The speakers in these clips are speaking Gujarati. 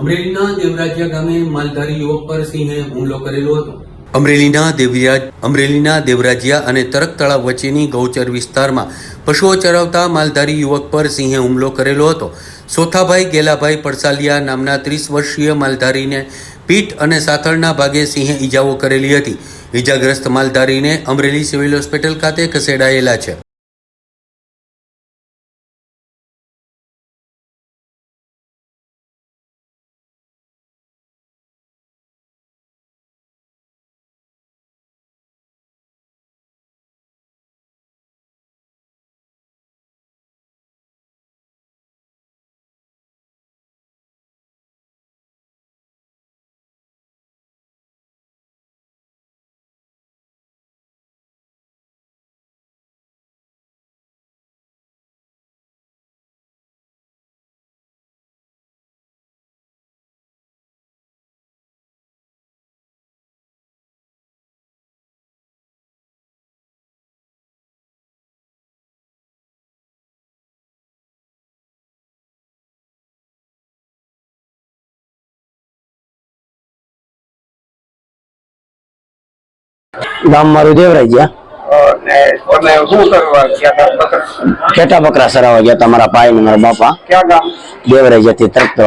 અમરેલીના દેવરાજિયા ગામે માલધારી યુવક પર હુમલો કરેલો હતો. અમરેલીના દેવરાજ અમરેલીના દેવરાજિયા અને તરક તળાવ વચ્ચેની ગૌચર વિસ્તારમાં પશુઓ ચરાવતા માલધારી યુવક પર સિંહે હુમલો કરેલો હતો. સોથાભાઈ ગેલાભાઈ પડસાલિયા નામના ત્રીસ વર્ષીય માલધારીને પીઠ અને સાથળના ભાગે સિંહે ઈજાઓ કરેલી હતી. ઈજાગ્રસ્ત માલધારીને અમરેલી સિવિલ હોસ્પિટલ ખાતે ખસેડાયેલા છે. ગામ મારું કરવા ગયા હતા? બકરા? સરાવા ગયા તમારા ભાઈ ને મારા બાપા. દેવરાજ્યા થી તરફ તો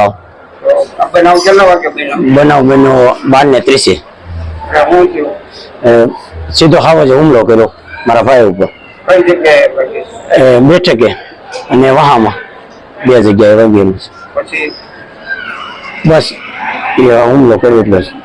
બનાવ બન્યો? બાર ને ત્રીસે. સીધો હાવ જ હુમલો કર્યો મારા ભાઈ ઉપર. બેઠકે અને વહામાં. બે જગ્યાએ વગેરે બસ એ હુમલો કર્યો એટલે જ.